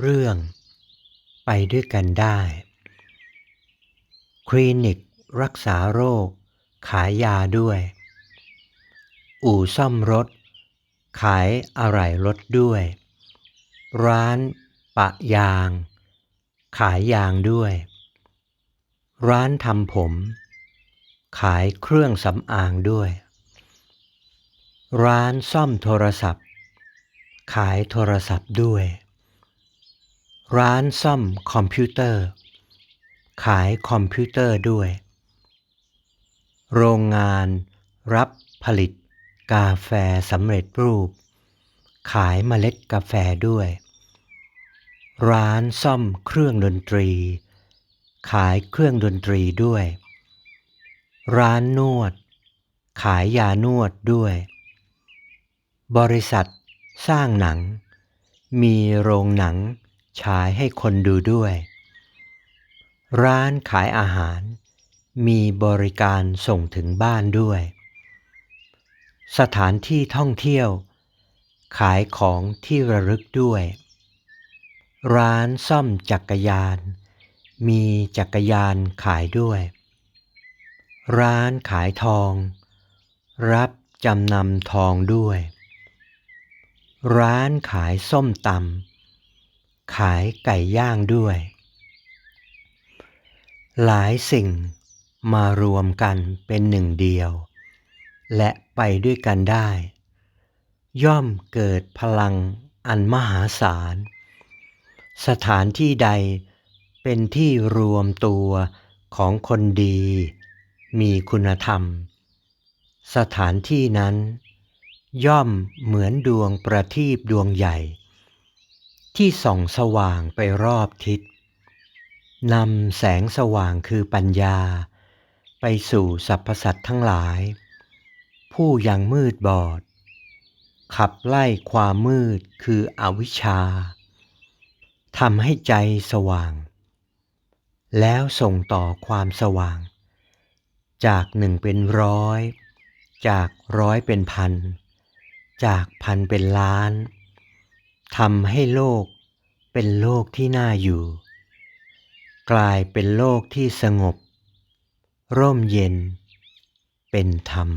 เรื่อง ไปด้วยกันได้ คลินิกรักษาโรค ขายยาด้วย อู่ซ่อมรถ ขายอะไหล่รถด้วย ร้านปะยาง ขายยางด้วย ร้านทำผม ขายเครื่องสำอางด้วย ร้านซ่อมโทรศัพท์ ขายโทรศัพท์ด้วย ร้านซ่อมคอมพิวเตอร์ ขายคอมพิวเตอร์ด้วย โรงงานรับผลิตกาแฟสำเร็จรูป ขายเมล็ดกาแฟด้วย ร้านซ่อมเครื่องดนตรี ขายเครื่องดนตรีด้วย ร้านนวด ขายยานวดด้วย บริษัทสร้างหนัง มีโรงหนัง ฉายให้คนดูด้วย ร้านขายอาหาร มีบริการส่งถึงบ้านด้วย สถานที่ท่องเที่ยว ขายของที่ระลึกด้วย ร้านซ่อมจักรยาน มีจักรยานขายด้วย ร้านขายทอง รับจำนำทองด้วย ร้านขายส้มตำ ขายไก่ย่างด้วย หลายสิ่งมารวมกันเป็นหนึ่งเดียว และไปด้วยกันได้ ย่อมเกิดพลังอันมหาศาล สถานที่ใดเป็นที่รวมตัวของคนดี มีคุณธรรม สถานที่นั้น ย่อมเหมือนดวงประทีปดวงใหญ่ ที่ส่องสว่างไปรอบทิศนำแสงสว่างคือปัญญา ไปสู่สรรพสัตว์ทั้งหลาย ผู้ยังมืดบอด ขับไล่ความมืดคืออวิชชาทำให้ใจสว่าง แล้วส่งต่อความสว่าง จากหนึ่งเป็นร้อย จากร้อยเป็นพัน จากพันเป็นล้านทำให้โลก เป็นโลกที่น่าอยู่ กลายเป็นโลกที่สงบ ร่มเย็น เป็นธรรม